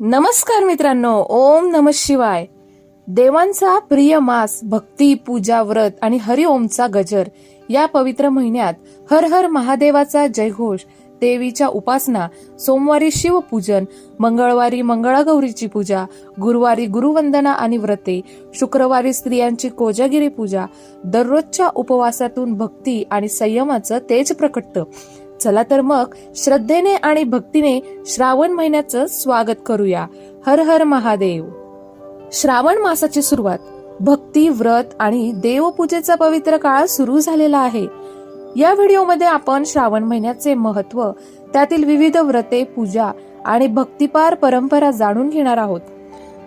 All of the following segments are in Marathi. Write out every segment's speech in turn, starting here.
नमस्कार मित्रांनो ओम नम शिवाय. देवांचा प्रिय मास भक्ती पूजा व्रत आणि हरिओमचा गजर या पवित्र महिन्यात हर हर महादेवाचा जयघोष देवीच्या उपासना सोमवारी शिवपूजन मंगळवारी मंगळागौरीची पूजा गुरुवारी गुरुवंदना आणि व्रते शुक्रवारी स्त्रियांची कोजागिरी पूजा दररोजच्या उपवासातून भक्ती आणि संयमाचं तेज प्रकटतं चला तर मग श्रद्धेने आणि भक्तीने श्रावण महिन्याचं स्वागत करूया. हर हर महादेव. श्रावण मासाची सुरुवात. भक्ती व्रत आणि देवपूजेचा पवित्र काळ सुरू झालेला आहे. या व्हिडिओमध्ये आपण श्रावण महिन्याचे महत्त्व त्यातील विविध व्रते पूजा आणि भक्तिपार परंपरा जाणून घेणार आहोत.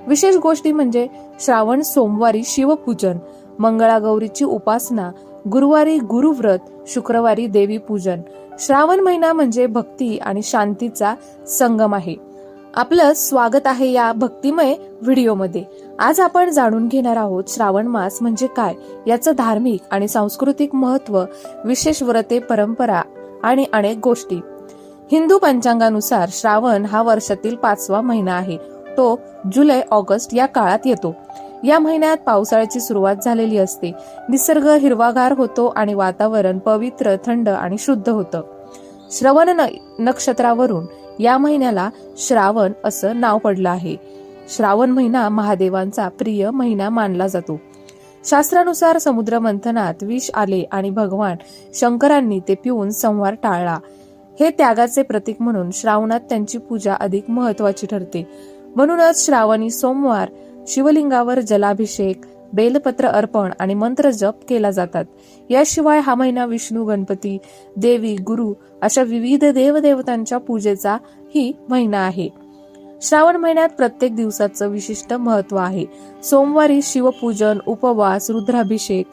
विशेष गोष्टी म्हणजे श्रावण सोमवारी शिवपूजन मंगळागौरीची उपासना गुरुवारी गुरुव्रत शुक्रवारी देवी पूजन. श्रावण महिना म्हणजे भक्ती आणि शांतीचा संगम आहे. आपलं स्वागत आहे या भक्तिमय व्हिडिओमध्ये. आज आपण जाणून घेणार आहोत श्रावण मास म्हणजे काय याचं धार्मिक आणि सांस्कृतिक महत्त्व विशेष व्रते परंपरा आणि अनेक गोष्टी. हिंदू पंचांगानुसार श्रावण हा वर्षातील पाचवा महिना आहे. तो जुलै ऑगस्ट या काळात येतो. या महिन्यात पावसाळ्याची सुरुवात झालेली असते. निसर्ग हिरवागार होतो आणि वातावरण पवित्र थंड आणि शुद्ध होतं. श्रवण नक्षत्रावरून या महिन्याला श्रावण असं नाव पडलं आहे. श्रावण महिना महादेवांचा प्रिय महिना मानला जातो. शास्त्रानुसार समुद्र मंथनात विष आले आणि भगवान शंकरांनी ते पिऊन संहार टाळला. हे त्यागाचे प्रतीक म्हणून श्रावणात त्यांची पूजा अधिक महत्वाची ठरते. म्हणूनच श्रावणी सोमवार शिवलिंगावर जलाभिषेक बेलपत्र अर्पण आणि मंत्र जप केला जातात. याशिवाय हा महिना विष्णू गणपती देवी गुरु अशा विविध देवदेवतांच्या पूजेचा ही महिना आहे. श्रावण महिन्यात प्रत्येक दिवसाचं विशिष्ट महत्त्व आहे. सोमवारी शिवपूजन उपवास रुद्राभिषेक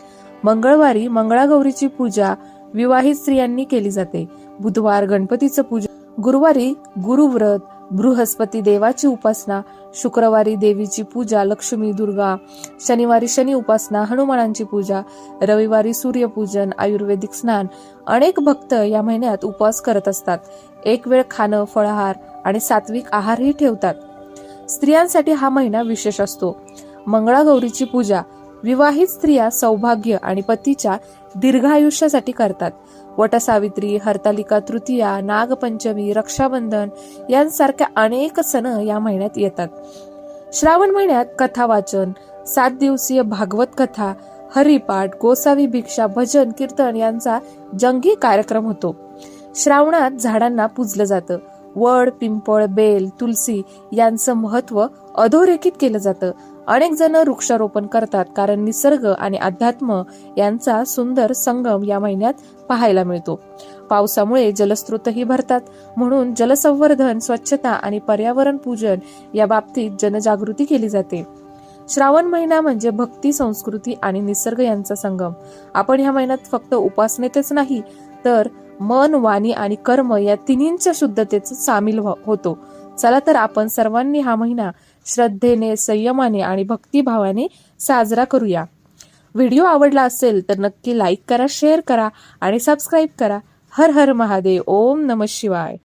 मंगळवारी मंगळागौरीची पूजा विवाहित स्त्रियांनी केली जाते. बुधवार गणपतीचं पूजन गुरुवारी गुरुव्रत बृहस्पती देवाची उपासना शुक्रवारी देवीची पूजा लक्ष्मी दुर्गा शनिवारी शनी उपासना हनुमानांची पूजा रविवारी सूर्यपूजन आयुर्वेदिक स्नान. अनेक भक्त या महिन्यात उपवास करत असतात. एक वेळ खाणं फळाहार आणि सात्विक आहारही ठेवतात. स्त्रियांसाठी हा महिना विशेष असतो. मंगळागौरीची पूजा विवाहित स्त्रिया सौभाग्य आणि पतीच्या दीर्घायुष्यासाठी करतात. वटसावित्री हरतालिका तृतीया नागपंचमी रक्षाबंधन यांसारख्या अनेक सण या महिन्यात येतात. श्रावण महिन्यात कथा वाचन सात दिवसीय भागवत कथा हरिपाठ गोसावी भिक्षा भजन कीर्तन यांचा जंगी कार्यक्रम होतो. श्रावणात झाडांना पूजलं जातं. वड पिंपळ बेल तुलसी यांचं महत्त्व अधोरेखित केलं जातं. अनेक जण वृक्षारोपण करतात कारण निसर्ग आणि अध्यात्म यांचा सुंदर संगम या महिन्यात पाहायला मिळतो. पावसामुळे जलस्रोतही भरतात. म्हणून जलसंवर्धन स्वच्छता आणि पर्यावरण पूजन या बाबतीत जनजागृती केली जाते. श्रावण महिना म्हणजे भक्ती संस्कृती आणि निसर्ग यांचा संगम. आपण ह्या महिन्यात फक्त उपासनेतच नाही तर मन वाणी आणि कर्म या तिन्हींच्या शुद्धतेच सामील होतो. चला तर आपण सर्वांनी हा महिना श्रद्धेने संयमाने आणि भक्तिभावाने साजरा करूया. व्हिडिओ आवडला असेल तर नक्की लाईक करा शेअर करा आणि सबस्क्राईब करा. हर हर महादेव. ओम नम शिवाय.